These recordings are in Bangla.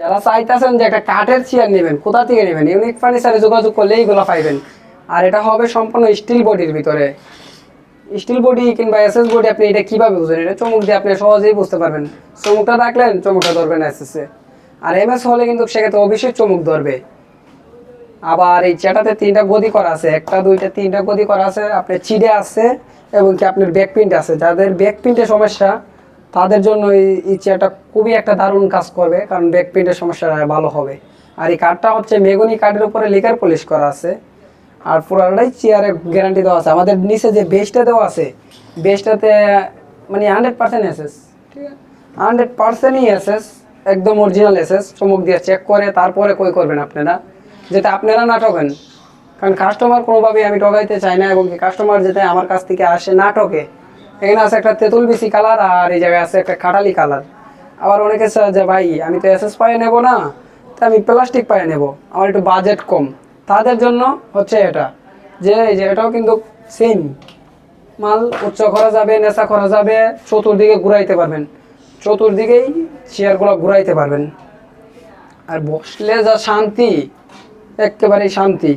যারা চাইতেছেন যে একটা কাঠের চেয়ার নেবেন, কোথা থেকে নেবেন? ইউনিক ফার্নিচারে যোগাযোগ করলে এইগুলো পাইবেন। আর এটা হবে সম্পূর্ণ স্টিল বডির ভিতরে। স্টিল বডি কিংবা এসএস বডি আপনি এটা কীভাবে বুঝবেন? এটা চমুক দিয়ে আপনি সহজেই বুঝতে পারবেন। চমুকটা রাখলেন, চমকটা ধরবেন এস এসএসে আর এমএস হলে কিন্তু সেক্ষেত্রে অবশ্যই চমুক ধরবে। আবার এই চেটাতে তিনটা গদি করা আছে। একটা, দুইটা, তিনটা গদি করা আছে। আপনার চিড়ে আছে এবং কি আপনার ব্যাক প্রিন্ট আছে। যাদের ব্যাক প্রিন্টের সমস্যা তাদের জন্য এই চেয়ারটা খুবই একটা দারুণ কাজ করবে, কারণ ব্যাক প্রিন্টের সমস্যা ভালো হবে। আর এই কার্ডটা হচ্ছে মেগুনি কার্ডের উপরে লিকার পলিশ করা আছে। আর পুরোটাই চেয়ারে গ্যারান্টি দেওয়া আছে। আমাদের নিচে যে বেসটা দেওয়া আছে বেসটাতে মানে হান্ড্রেড পার্সেন্ট এসএস ঠিক আছে? হান্ড্রেড পার্সেন্টই এসএস একদম অরিজিনাল এসএস চমক দিয়ে চেক করে, তারপরে কই করবেন আপনারা? যেটা আপনারা না ঠকেন। কারণ কাস্টমার কোনোভাবেই আমি ঠকাইতে চাই না, এবং কাস্টমার যেটা আমার কাছ থেকে আসে, না ঠকে এখানে আছে একটা তেঁতুল বিসি কালার আর এই জায়গায় আছে একটা খাটালি কালার আবার অনেকে যে, ভাই, আমি তো এসএস পায়ে নেব না, তা আমি প্লাস্টিক পায়ে নেব। আমার একটু বাজেট কম। তাদের জন্য হচ্ছে এটা, যে এই যে এটাও কিন্তু সেম মাল উচ্চ করা যাবে নেশা করা যাবে চতুর্দিকে ঘুরাইতে পারবেন। চতুর্দিকেই চেয়ারগুলো ঘুরাইতে পারবেন। আর বসলে যা শান্তি, একেবারেই শান্তি।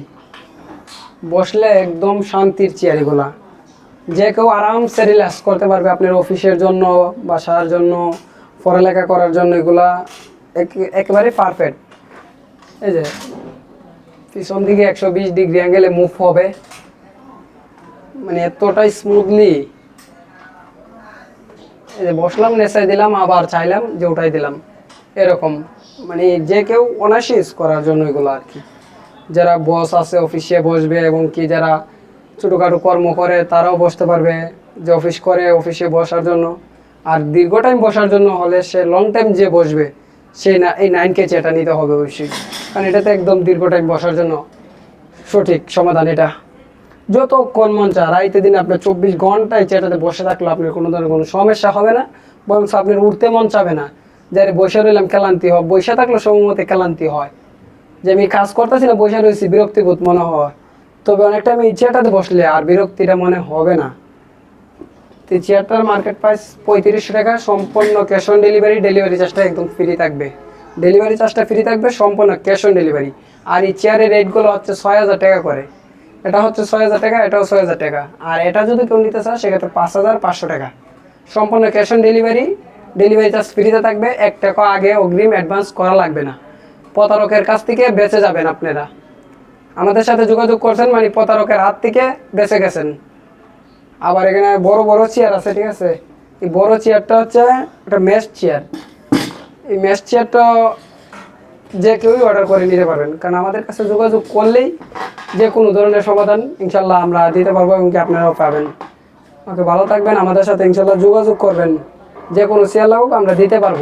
বসলে একদম শান্তির চেয়ার এগুলা যে কেউ আরামসে রিল্যাক্স করতে পারবে আপনার অফিসের জন্য, বাসার জন্য, পড়ালেখা করার জন্য, এগুলা এক- একেবারে পারফেক্ট এই যে, পিছন দিকে একশো বিশ ডিগ্রি অ্যাঙ্গেলে মুভ হবে। মানে এতটাই স্মুথলি এই যে বসলাম নেশায় দিলাম, আবার চাইলাম যে ওটাই দিলাম। এরকম। মানে যে কেউ অনায়াসে করার জন্য এগুলো আর কি। যারা বস আছে অফিসে বসবে, এবং কি যারা ছোটোখাটো কর্ম করে, তারাও বসতে পারবে যে অফিস করে, অফিসে বসার জন্য। আর দীর্ঘ টাইম বসার জন্য হলে সে লং টাইম যে বসবে সেই না, এই নাইন কে চেটা নিতে হবে অবশ্যই। কারণ এটাতে একদম দীর্ঘ টাইম বসার জন্য সঠিক সমাধান এটা। যতক্ষণ মন চা রাইতে দিন আপনার চব্বিশ ঘন্টায় চেটাতে বসে থাকলে আপনার কোনো ধরনের কোনো সমস্যা হবে না বরং আপনার উঠতে মন চাবে না। যারে বসে রইলাম, ক্লান্তি হয়। বসে থাকলে সময় মতো ক্লান্তি হয়। যে আমি কাজ করতেছি না, বসে রয়েছি, বিরক্তিবোধ মনে হয়। তবে অনেকটা আমি এই চেয়ারটাতে বসলে আর বিরক্তিটা মনে হবে না। তো চেয়ারটার মার্কেট প্রাইস পঁয়ত্রিশশো টাকা, সম্পূর্ণ ক্যাশ অন ডেলিভারি ডেলিভারি চার্জটা একদম ফ্রি থাকবে। ডেলিভারি চার্জটা ফ্রি থাকবে, সম্পূর্ণ ক্যাশ অন ডেলিভারি আর এই চেয়ারের রেটগুলো হচ্ছে ছয় হাজার টাকা করে। এটা হচ্ছে ছয় হাজার টাকা, এটাও ছয় হাজার টাকা। আর এটা যদি কেউ নিতে চায়, সেক্ষেত্রে পাঁচ হাজার পাঁচশো টাকা। সম্পূর্ণ cash on delivery delivery charge ফ্রিতে থাকবে। এক টাকা আগে অগ্রিম অ্যাডভান্স করা লাগবে না। প্রতারকের কাছ থেকে বেঁচে যাবেন আপনারা। আমাদের সাথে যোগাযোগ করছেন মানে প্রতারকের হাত থেকে বেঁচে গেছেন। আবার এখানে বড় বড় চেয়ার আছে, ঠিক আছে? এই বড় চেয়ারটা হচ্ছে একটা মেশ চেয়ার এই মেশ চেয়ারটা যে কেউই অর্ডার করে নিতে পারবেন। কারণ আমাদের কাছে যোগাযোগ করলেই যে কোনো ধরনের সমাধান ইনশাল্লাহ আমরা দিতে পারব এবং কি আপনারাও পাবেন। ওকে, ভালো থাকবেন। আমাদের সাথে ইনশাল্লাহ যোগাযোগ করবেন। যে কোনো চেয়ার লাগুক, আমরা দিতে পারব।